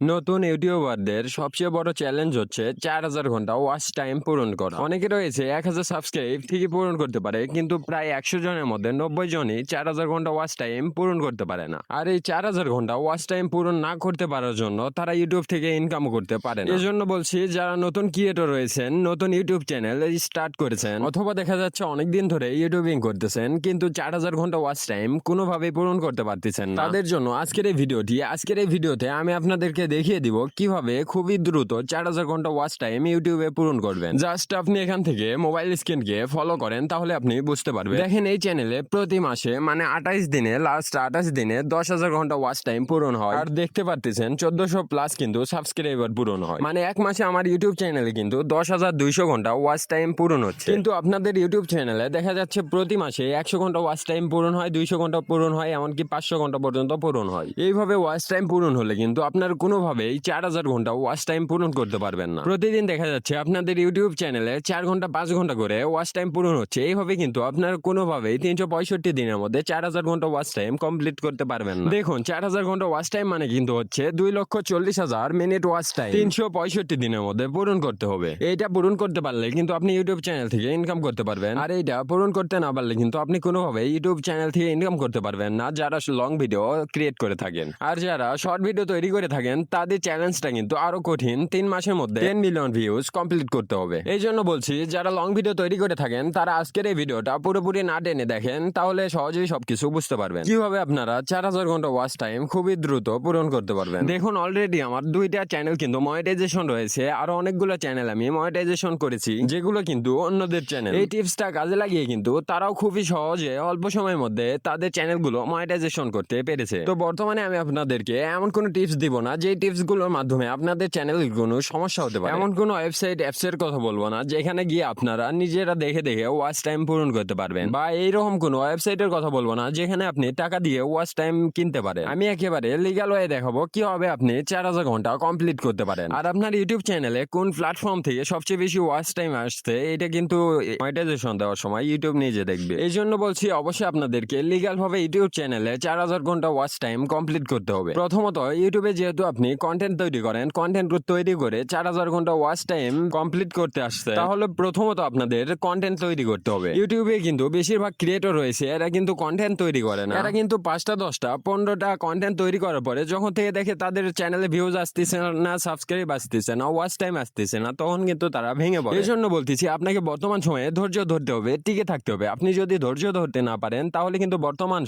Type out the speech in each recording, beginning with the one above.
নতুন ইউটিউবারদের সবচেয়ে বড় চ্যালেঞ্জ হচ্ছে চার হাজার ঘণ্টা ওয়াচ টাইম পূরণ করা। অনেকে রয়েছে এক হাজার সাবস্ক্রাইব ঠিকই পূরণ করতে পারে, কিন্তু প্রায় একশো জনের মধ্যে নব্বই জনই চার হাজার ঘণ্টা ওয়াচ টাইম পূরণ করতে পারে না। আর এই চার হাজার ঘণ্টা ওয়াচ টাইম পূরণ না করতে পারার জন্য তারা ইউটিউব থেকে ইনকাম করতে পারে এই জন্য বলছি, যারা নতুন ক্রিয়েটর রয়েছেন, নতুন ইউটিউব চ্যানেল স্টার্ট করেছেন, অথবা দেখা যাচ্ছে অনেকদিন ধরে ইউটিউবিং করতেছেন, কিন্তু চার হাজার ঘণ্টা ওয়াচ টাইম কোনোভাবেই পূরণ করতে পারতেছেন তাদের জন্য আজকের এই ভিডিওটি, আজকের এই ভিডিওতে আমি আপনাদেরকে দেখিয়ে দিব কীভাবে খুবই দ্রুত চার হাজার ঘণ্টা ওয়াচ টাইম ইউটিউবে পূরণ করবেন। জাস্ট আপনি এখান থেকে মোবাইল স্ক্রিনকে ফলো করেন, তাহলে আপনি বুঝতে পারবেন। দেখেন এই চ্যানেলে প্রতি মাসে মানে আঠাইশ দিনে লাস্ট আঠাশ দিনে দশ হাজার ঘণ্টা ওয়াচ টাইম পূরণ হয়। আর দেখতে পারতেছেন, চোদ্দশো প্লাস কিন্তু সাবস্ক্রাইবার পূরণ হয়। মানে এক মাসে আমার ইউটিউব চ্যানেলে কিন্তু দশ হাজার দুইশো ঘণ্টা ওয়াচ টাইম পূরণ হচ্ছে। কিন্তু আপনাদের ইউটিউব চ্যানেলে দেখা যাচ্ছে প্রতি মাসে একশো ঘণ্টা ওয়াচ টাইম পূরণ হয়, দুইশো ঘণ্টা পূরণ হয়, এমনকি পাঁচশো ঘণ্টা পর্যন্ত পূরণ হয়। এইভাবে ওয়াচ টাইম পূরণ হলে কিন্তু আপনার কোনোভাবেই চার হাজার ঘণ্টা ওয়াচ টাইম পূরণ করতে পারবেন না। প্রতিদিন দেখা যাচ্ছে আপনাদের ইউটিউব চ্যানেলে চার ঘণ্টা, পাঁচ ঘণ্টা করে ওয়াচ টাইম পূরণ হচ্ছে। এইভাবে কিন্তু আপনার কোনোভাবেই তিনশো পঁয়ষট্টি দিনের মধ্যে চার হাজার ঘণ্টা ওয়াচ টাইম কমপ্লিট করতে পারবেন না। দেখুন, চার হাজার ঘণ্টা ওয়াচ টাইম মানে কিন্তু হচ্ছে দুই লক্ষ চল্লিশ হাজার মিনিট ওয়াচ টাইম তিনশো পঁয়ষট্টি দিনের মধ্যে পূরণ করতে হবে। এটা পূরণ করতে পারলে কিন্তু আপনি ইউটিউব চ্যানেল থেকে ইনকাম করতে পারবেন। আর এইটা পূরণ করতে না পারলে কিন্তু আপনি কোনোভাবে ইউটিউব চ্যানেল থেকে ইনকাম করতে পারবেন না, যারা লং ভিডিও ক্রিয়েট করে থাকেন। আর যারা শর্ট ভিডিও তৈরি করে থাকেন তাদের চ্যালেঞ্জটা কিন্তু আরও কঠিন। তিন মাসের মধ্যে টেন মিলিয়ন ভিউজ কমপ্লিট করতে হবে। এই জন্য বলছি, যারা লং ভিডিও তৈরি করে থাকেন, তারা আজকের এই ভিডিওটা পুরোপুরি না টেনে দেখেন, তাহলে সহজেই সবকিছু বুঝতে পারবেন। কীভাবে আপনারা চার হাজার ঘণ্টা ওয়াচ টাইম খুবই দ্রুত পূরণ করতে পারবেন? দেখুন অলরেডি আমার দুইটা চ্যানেল কিন্তু মনিটাইজেশন রয়েছে, আরও অনেকগুলো চ্যানেল আমি মনিটাইজেশন করেছি, যেগুলো কিন্তু অন্যদের চ্যানেল এই টিপসটা কাজে লাগিয়ে কিন্তু তারাও খুবই সহজে অল্প সময়ের মধ্যে তাদের চ্যানেলগুলো মনিটাইজেশন করতে পেরেছে। তো বর্তমানে আমি আপনাদেরকে এমন কোনো টিপস দিব না যে টিপসগুলোর মাধ্যমে আপনাদের চ্যানেল কোনো সমস্যা হতে পারে। এমন কোনো ওয়েবসাইট অ্যাপস এর কথা বলব না, যেখানে গিয়ে আপনারা নিজেরা দেখে দেখে ওয়াচ টাইম পূরণ করতে পারবেন। বা এইরকম কোনো ওয়েবসাইটের কথা বলব না, যেখানে আপনি টাকা দিয়ে ওয়াচ টাইম কিনতে পারেন। আমি একেবারে লিগাল ওয়ে দেখাবো কীভাবে আপনি চার হাজার ঘণ্টা কমপ্লিট করতে পারেন। আর আপনার ইউটিউব চ্যানেলে কোন প্ল্যাটফর্ম থেকে সবচেয়ে বেশি ওয়াচ টাইম আসছে, এটা কিন্তু মনিটাইজেশন দেওয়ার সময় ইউটিউব নিজে দেখবে। এই জন্য বলছি, অবশ্যই আপনাদেরকে লিগাল ভাবে ইউটিউব চ্যানেলে চার হাজার ঘণ্টা ওয়াচ টাইম কমপ্লিট করতে হবে। প্রথমত, ইউটিউবে যেহেতু আপনি কন্টেন্ট তৈরি করেন কন্টেন্ট তৈরি করে চার হাজার ঘণ্টা ওয়াচ টাইম কমপ্লিট করতে আসছে, তাহলে প্রথমত আপনাদের কন্টেন্ট তৈরি করতে হবে। ইউটিউবে কিন্তু বেশিরভাগ ক্রিয়েটর রয়েছে, এরা কিন্তু কন্টেন্ট তৈরি করে না। এরা কিন্তু পাঁচটা, দশটা, পনেরোটা কন্টেন্ট তৈরি করার পরে যখন থেকে দেখে তাদের চ্যানেলে ভিউজ আসতেছে না সাবস্ক্রাইব আসতেছে না ওয়াচ টাইম আসতেছে না, তখন কিন্তু তারা ভেঙে পড়ে। এই জন্য বলতেছি, আপনাকে বর্তমান সময়ে ধৈর্য ধরতে হবে, টিকে থাকতে হবে। আপনি যদি ধৈর্য ধরতে না পারেন, তাহলে কিন্তু বর্তমান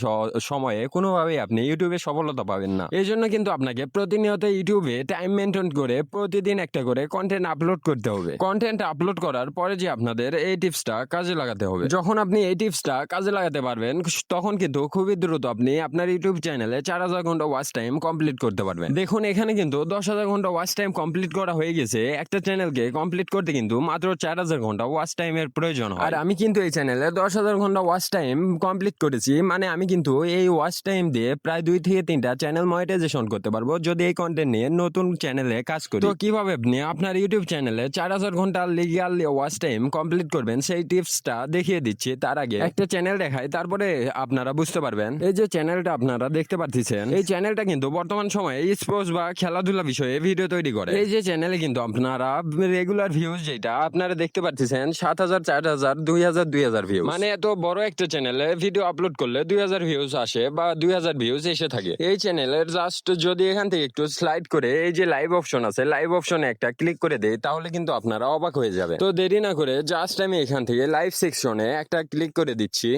সময়ে কোনোভাবেই আপনি ইউটিউবে সফলতা পাবেন না। এই জন্য কিন্তু আপনাকে প্রতিনিয়ত ইউটিউবে টাইম মেনটেন করে প্রতিদিন একটা করে কন্টেন্ট আপলোড করতে হবে। কন্টেন্ট আপলোড করার পরে যে আপনাদের এই টিপসটা কাজে লাগাতে হবে। যখন আপনি এই টিপসটা কাজে লাগাতে পারবেন, তখন কিন্তু খুবই দ্রুত আপনি আপনার ইউটিউব চ্যানেলে চার হাজার ঘণ্টা ওয়াচ টাইম কমপ্লিট করতে পারবেন। দেখুন, এখানে কিন্তু দশ হাজার ঘণ্টা ওয়াচ টাইম কমপ্লিট করা হয়ে গেছে। একটা চ্যানেলকে কমপ্লিট করতে কিন্তু মাত্র চার হাজার ঘণ্টা ওয়াচ টাইমের প্রয়োজন আর আমি কিন্তু এই চ্যানেলে দশ হাজার ঘণ্টা ওয়াচ টাইম কমপ্লিট করেছি। মানে আমি কিন্তু এই ওয়াচ টাইম দিয়ে প্রায় দুই থেকে তিনটা চ্যানেল মনিটাইজেশন করতে পারব। যদি এই কন্টেন্ট নিয়ে নতুন চ্যানেলে কাজ করি। তো কীভাবে আপনি আপনার ইউটিউব চ্যানেলে চার হাজার ঘণ্টা লিগাল ওয়াচ টাইম কমপ্লিট করবেন, সেই টিপসটা দেখিয়ে দিচ্ছি। তার আগে একটা চ্যানেল দেখায় তারপরে আপনারা বুঝতে পারবেন। এই যে চ্যানেলটা আপনারা দেখতে পাচ্ছেন এই চ্যানেলটা কিন্তু বর্তমান সময়ে স্পোর্টস বা খেলাধুলা বিষয়ে ভিডিও তৈরি করে। এই যে চ্যানেলে কিন্তু আপনারা রেগুলার ভিউজ যেটা, আপনারা দেখতে পাচ্ছেন সাত হাজার, চার হাজার, দুই হাজার দুই হাজার ভিউ মানে এত বড় একটা চ্যানেলে ভিডিও আপলোড করলে দুই হাজার ভিউজ আসে বা দুই হাজার ভিউজ এসে থাকে। এই চ্যানেলের জাস্ট যদি এখান থেকে একটু স্লাইড করে এই যে লাইভ অপশন আছে লাইভ অপশনে একটা ক্লিক করে দেয় তাহলে কিন্তু আপনারা অবাক হয়ে যাবে তো দেরি না করে জাস্ট আমি এখান থেকে লাইভ সেকশনে একটা ক্লিক করে দিচ্ছি।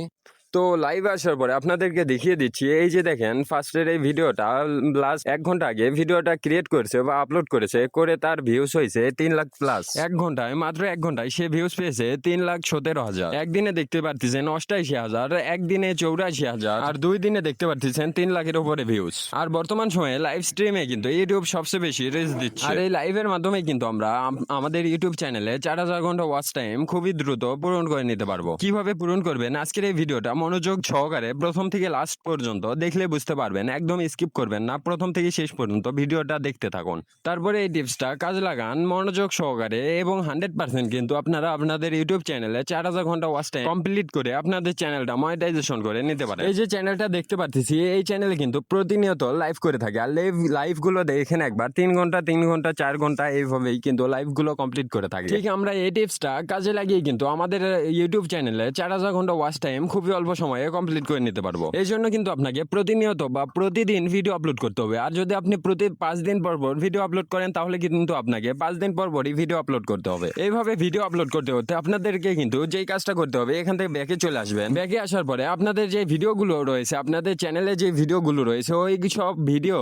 তো লাইভ আসার পরে আপনাদেরকে দেখিয়ে দিচ্ছি, এই যে দেখেন ফার্স্টের এই ভিডিওটা লাস্ট এক ঘণ্টা আগে ভিডিওটা ক্রিয়েট করেছে বা আপলোড করেছে, করে তার ভিউজ হয়েছে তিন লাখ প্লাস এক ঘন্টায়, মাত্র এক ঘন্টায় সে ভিউজ পেয়েছে তিন লাখ সতেরো হাজার। একদিনে দেখতে পারতেছেন অষ্টাশি হাজার, একদিনে চৌরাশি হাজার, আর দুই দিনে দেখতে পারতেছেন তিন লাখের উপরে ভিউজ আর বর্তমান সময়ে লাইভ স্ট্রিমে কিন্তু ইউটিউব সবচেয়ে বেশি রিচ দিচ্ছে। আর এই লাইভের মাধ্যমে কিন্তু আমরা আমাদের ইউটিউব চ্যানেলে চার হাজার ঘণ্টা ওয়াচ টাইম খুবই দ্রুত পূরণ করে নিতে পারব। কীভাবে পূরণ করবেন? আজকের এই ভিডিওটা মনোযোগ সহকারে প্রথম থেকে লাস্ট পর্যন্ত দেখলে বুঝতে পারবেন, একদম স্কিপ করবেন না, প্রথম থেকে শেষ পর্যন্ত ভিডিওটা দেখতে থাকুন। তারপরে এই টিপসটা কাজে লাগান, মনোযোগ সহকারে এবং হান্ড্রেড পার্সেন্ট কিন্তু আপনারা আপনাদের ইউটিউব চ্যানেলে চার হাজার ঘণ্টা ওয়াচ টাইম কমপ্লিট করে আপনাদের চ্যানেলটা মনিটাইজেশন করে নিতে পারে এই যে চ্যানেলটা দেখতে পাচ্ছি এই চ্যানেলে কিন্তু প্রতিনিয়ত লাইভ করে থাকে। আর লাইভ লাইভগুলো দেখেন একবার, তিন ঘণ্টা তিন ঘণ্টা, চার ঘণ্টা, এইভাবেই কিন্তু লাইভগুলো কমপ্লিট করে থাকে। ঠিক আমরা এই টিপসটা কাজে লাগিয়ে কিন্তু আমাদের ইউটিউব চ্যানেলে চার হাজার ঘণ্টা ওয়াচ টাইম খুবই অল্প সময়ে কমপ্লিট করে নিতে পারব। এই জন্য কিন্তু আপনাকে প্রতিনিয়ত বা প্রতিদিন ভিডিও আপলোড করতে হবে। আর যদি আপনি প্রতি পাঁচ দিন পর পর ভিডিও আপলোড করেন, তাহলে কিন্তু আপনাকে পাঁচ দিন পর পরই ভিডিও আপলোড করতে হবে। এইভাবে ভিডিও আপলোড করতে করতে আপনাদেরকে কিন্তু যেই কাজটা করতে হবে, এখান থেকে ব্যাকে চলে আসবেন। ব্যাকে আসার পরে আপনাদের যে ভিডিওগুলো রয়েছে, আপনাদের চ্যানেলে যে ভিডিওগুলো রয়েছে, ওই সব ভিডিও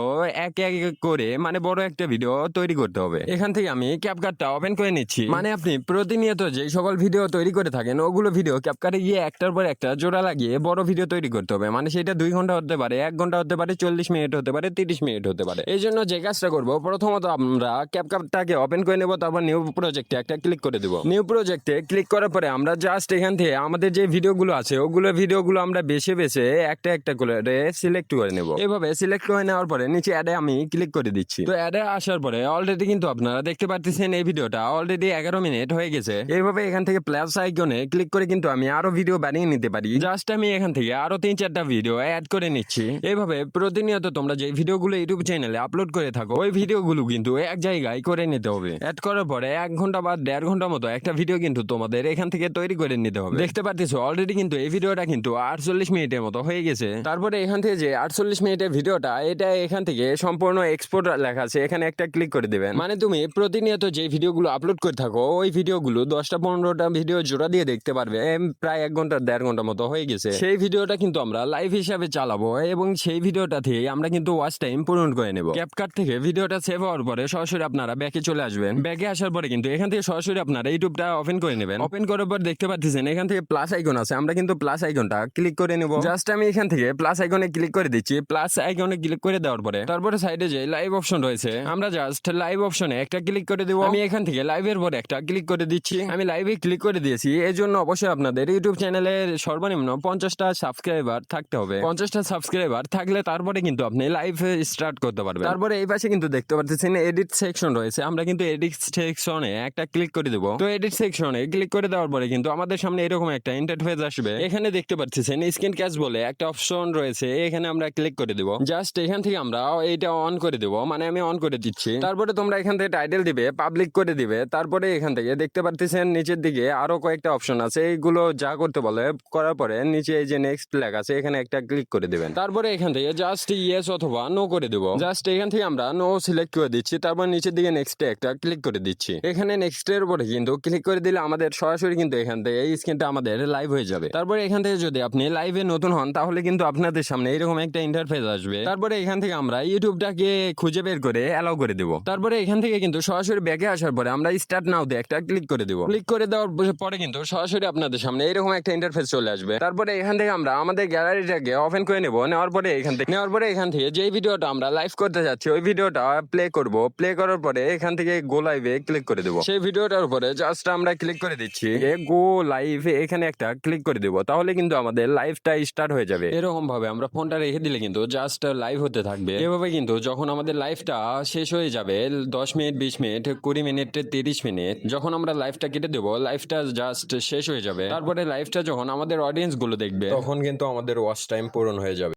এক এক করে মানে বড় একটা ভিডিও তৈরি করতে হবে। এখান থেকে আমি ক্যাপকাটটা ওপেন করে নিচ্ছি। মানে আপনি প্রতিনিয়ত যে সকল ভিডিও তৈরি করে থাকেন, ওগুলো ভিডিও ক্যাপকাটে গিয়ে একটার পর একটা জোড়া লাগিয়ে বড় ভিডিও তৈরি করতে হবে। মানে সেটা দুই ঘণ্টা হতে পারে, এক ঘণ্টা হতে পারে, চল্লিশ মিনিট হতে পারে, তিরিশ মিনিট হতে পারে। এই জন্য যে কাজটা করব, প্রথমত আমরা ক্যাপকাটটাকে ওপেন করে নেব, তারপর নিউ প্রজেক্টে একটা ক্লিক করে দেবো। নিউ প্রজেক্টে ক্লিক করার পরে আমরা জাস্ট এখান থেকে আমাদের যে ভিডিওগুলো আছে, ওগুলো ভিডিওগুলো আমরা বেছে বেছে একটা একটা করে সিলেক্ট করে নেব। এভাবে সিলেক্ট করে নেওয়ার পরে নিচে অ্যাডে আমি ক্লিক করে দিচ্ছি। তো অ্যাডে আসার পরে অলরেডি কিন্তু আপনারা দেখতে পাচ্ছেন এই ভিডিওটা অলরেডি এগারো মিনিট হয়ে গেছে। এইভাবে এখান থেকে প্লাস আইকনে ক্লিক করে কিন্তু আমি আরও ভিডিও বানিয়ে নিতে পারি। জাস্ট আমি এখান থেকে আরও তিন চারটা ভিডিও অ্যাড করে নিচ্ছি। এইভাবে প্রতিনিয়ত তোমরা যে ভিডিওগুলো ইউটিউব চ্যানেলে আপলোড করে থাকো, ওই ভিডিওগুলো কিন্তু এক জায়গায় করে নিতে হবে। অ্যাড করার পরে এক ঘণ্টা বা দেড় ঘণ্টা মতো একটা ভিডিও কিন্তু তোমাদের এখান থেকে তৈরি করে নিতে হবে। দেখতে পাচ্ছ অলরেডি কিন্তু এই ভিডিওটা কিন্তু আটচল্লিশ মিনিটের মতো হয়ে গেছে। তারপরে এখান থেকে যে আটচল্লিশ মিনিটের ভিডিওটা এটা এখান থেকে সম্পূর্ণ এক্সপোর্ট লেখা আছে, এখানে একটা ক্লিক করে দিবেন। মানে তুমি প্রতিনিয়ত যে ভিডিওগুলো আপলোড করে থাকো, ওই ভিডিওগুলো দশটা পনেরোটা ভিডিও জোড়া দিয়ে দেখতে পারবে প্রায় এক ঘণ্টা, দেড় ঘণ্টা মতো হয়ে গেছে। সেই ভিডিওটা কিন্তু আমরা লাইভ হিসাবে চালাবো এবং সেই ভিডিওটা থেকে আমরা কিন্তু ওয়াচ টাইম পূরণ করে নেব। ক্যাপকাট থেকে ভিডিওটা সেভ হওয়ার পরে সরাসরি আপনারা ব্যাকে চলে আসবেন। ব্যাকে আসার পরে কিন্তু এখান থেকে সরাসরি আপনারা ইউটিউবটা ওপেন করে নেবেন। ওপেন করার পর দেখতে পাচ্ছেন এখান থেকে প্লাস আইকন আছে। আমরা কিন্তু প্লাস আইকনটা ক্লিক করে নেব। জাস্ট আমি এখান থেকে প্লাস আইকনে ক্লিক করে দিচ্ছি। প্লাস আইকনে ক্লিক করে দেওয়ার পরে তারপরে সাইডে যে লাইভ অপশন রয়েছে, আমরা জাস্ট লাইভ অপশনে একটা ক্লিক করে দেবো। আমি এখান থেকে লাইভের পরে একটা ক্লিক করে দিচ্ছি। আমি লাইভে ক্লিক করে দিয়েছি। এই জন্য অবশ্যই আপনাদের ইউটিউব চ্যানেলের সর্বনিম্ন পঞ্চাশটা সাবস্ক্রাইবার থাকতে হবে। পঞ্চাশটা সাবস্ক্রাইবার থাকলে তারপরে কিন্তু আপনি লাইভ স্টার্ট করতে পারবেন। তারপরে এই পাশে কিন্তু দেখতে পাচ্ছেন এডিট সেকশন রয়েছে। আমরা কিন্তু এডিট সেকশনে একটা ক্লিক করে দেবো। তো এডিট সেকশনে ক্লিক করে দেওয়ার পরে কিন্তু আমাদের সামনে এরকম একটা ইন্টারফেস আসবে। এখানে দেখতে পাচ্ছেন স্ক্রিন ক্যাচ বলে একটা অপশন রয়েছে। এখানে আমরা ক্লিক করে দেবো। জাস্ট এখান থেকে আমরা এটা অন করে দেবো। মানে আমি অন করে দিচ্ছি। তারপরে তোমরা এখান থেকে টাইটেল দিবে পাবলিক করে দিবে। তারপরে এখান থেকে দেখতে পাচ্ছেন নিচের দিকে আরও কয়েকটা অপশন আছে। এইগুলো যা করতে বলে, করার পরে নিচে এই যে নেক্সট লেখা আছে, এখানে একটা ক্লিক করে দিবেন। তারপরে এখান থেকে জাস্ট ইয়েস অথবা নো করে দেবো। জাস্ট এখান থেকে আমরা নো সিলেক্ট করে দিচ্ছি, তারপর নিচের দিকে নেক্সট একটা ক্লিক করে দিচ্ছি। এখানে নেক্সট এর উপরে কিন্তু ক্লিক করে দিলে আমাদের সরাসরি কিন্তু এখান থেকে এই স্ক্রিনটা আমাদের লাইভ হয়ে যাবে। তারপরে এখান থেকে যদি আপনি লাইভে নতুন হন, তাহলে কিন্তু আপনাদের সামনে এরকম একটা ইন্টারফেস আসবে। তারপরে এখান থেকে আমরা ইউটিউবটাকে খুঁজে বের করে অ্যালাউ করে দেবো। তারপরে এখান থেকে কিন্তু সরাসরি ব্যাকে আসার পরে আমরা স্টার্ট নাও দিয়ে একটা ক্লিক করে দেবো। ক্লিক করে দেওয়ার পরে কিন্তু সরাসরি আপনাদের সামনে এরকম একটা ইন্টারফেস চলে আসবে। তারপরে এখান থেকে আমরা আমাদের গ্যালারিটাকে ওপেন করে নেব। নেওয়ার পরে এখান থেকে নেওয়ার পরে এখান থেকে যেই ভিডিওটা আমরা লাইভ করতে যাচ্ছি, ওই ভিডিওটা প্লে করব। প্লে করার পরে এখান থেকে গো লাইভে ক্লিক করে দেবো। সেই ভিডিওটার উপরে জাস্ট আমরা ক্লিক করে দিচ্ছি। এ গো লাইভ এখানে একটা ক্লিক করে দেবো। তাহলে কিন্তু আমাদের লাইভটা স্টার্ট হয়ে যাবে। এরকম ভাবে আমরা ফোনটা রেখে দিলে কিন্তু জাস্ট লাইভ হতে থাকবে। এভাবে কিন্তু যখন আমাদের লাইভটা শেষ হয়ে যাবে, দশ মিনিট, বিশ মিনিট, কুড়ি মিনিট, তিরিশ মিনিট, যখন আমরা লাইভটা কেটে দেবো লাইভটা জাস্ট শেষ হয়ে যাবে। তারপরে লাইভটা যখন আমাদের অডিয়েন্স গুলো দেখবে। তখন কিন্তু আমাদের ওয়াচ টাইম পূরণ হয়ে যাবে।